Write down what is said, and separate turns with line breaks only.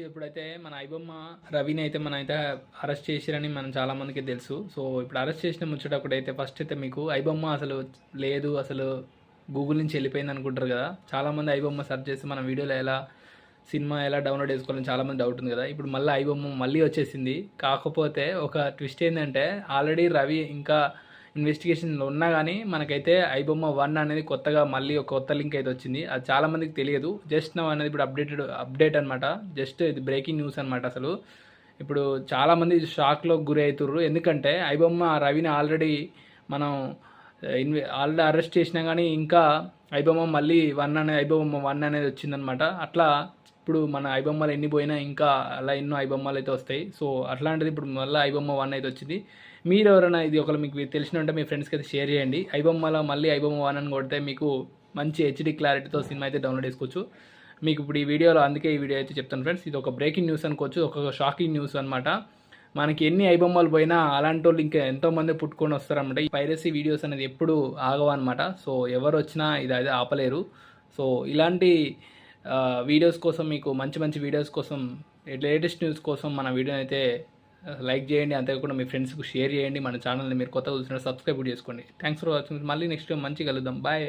ఇప్పుడైతే మన ఐబొమ్మ రవిని అయితే మన అయితే అరెస్ట్ చేసిరని మనం చాలా మందికి తెలుసు. సో ఇప్పుడు అరెస్ట్ చేసిన ముచ్చేటప్పుడు అయితే ఫస్ట్ అయితే మీకు ఐబొమ్మ అసలు లేదు అసలు గూగుల్ నుంచి వెళ్ళిపోయింది అనుకుంటారు కదా. చాలా మంది ఐబొమ్మ సెర్చ్ చేసి మన వీడియోలో ఎలా సినిమా ఎలా డౌన్లోడ్ చేసుకోవాలని చాలా మంది డౌట్ ఉంది కదా. ఇప్పుడు మళ్ళీ ఐబొమ్మ మళ్ళీ వచ్చేసింది. కాకపోతే ఒక ట్విస్ట్ ఏంటంటే ఆల్రెడీ రవి ఇంకా ఇన్వెస్టిగేషన్లో ఉన్నా కానీ మనకైతే ఐబొమ్మ వన్ అనేది కొత్తగా మళ్ళీ ఒక కొత్త లింక్ అయితే వచ్చింది. అది చాలామందికి తెలియదు. జస్ట్ నవ్ అనేది ఇప్పుడు అప్డేటెడ్ అప్డేట్ అనమాట జస్ట్ ఇది బ్రేకింగ్ న్యూస్ అనమాట అసలు. ఇప్పుడు చాలామంది షాక్లో గురి అవుతుర్రు ఎందుకంటే ఐబొమ్మ రవిని ఆల్రెడీ మనం ఇన్వె ఆల్రెడీ అరెస్ట్ చేసినా కానీ ఇంకా ఐబొమ్మ మళ్ళీ వన్ అనే ఐబొమ్మ వన్ అనేది వచ్చిందనమాట అట్లా ఇప్పుడు మన ఐబొమ్మలు ఎన్ని పోయినా ఇంకా అలా ఎన్నో ఐబొమ్మలు అయితే వస్తాయి. సో అట్లాంటిది ఇప్పుడు మళ్ళీ ఐబొమ్మ వన్ అయితే వచ్చింది. మీరు ఎవరైనా ఇది ఒకరు మీకు తెలిసిన ఉంటే మీ ఫ్రెండ్స్కి అయితే షేర్ చేయండి. ఐబొమ్మల మళ్ళీ ఐబొమ్మ వన్ అని కొడితే మీకు మంచి హెచ్డి క్లారిటీతో సినిమా అయితే డౌన్లోడ్ చేసుకోవచ్చు. మీకు ఇప్పుడు ఈ వీడియోలో అందుకే ఈ వీడియో అయితే చెప్తాను ఫ్రెండ్స్. ఇది ఒక బ్రేకింగ్ న్యూస్ అనుకోవచ్చు ఒక షాకింగ్ న్యూస్ అనమాట మనకి ఎన్ని ఐబొమ్మలు పోయినా అలాంటి వాళ్ళు ఇంకా ఎంతోమంది పుట్టుకొని వస్తారన్నమాట. ఈ పైరసీ వీడియోస్ అనేది ఎప్పుడు ఆగవన్నమాట. సో ఎవరు వచ్చినా ఇది అయితే ఆపలేరు. సో ఇలాంటి వీడియోస్ కోసం మీకు మంచి మంచి వీడియోస్ కోసం లేటెస్ట్ న్యూస్ కోసం మన వీడియోని అయితే లైక్ చేయండి. అంతేకాకుండా మీ ఫ్రెండ్స్కి షేర్ చేయండి. మన ఛానల్ని మీరు కొత్తగా చూసిన సబ్స్క్రైబ్ చేసుకోండి. థ్యాంక్స్ ఫర్ వాచింగ్ మళ్ళీ నెక్స్ట్ మంచి కలుద్దాం. బాయ్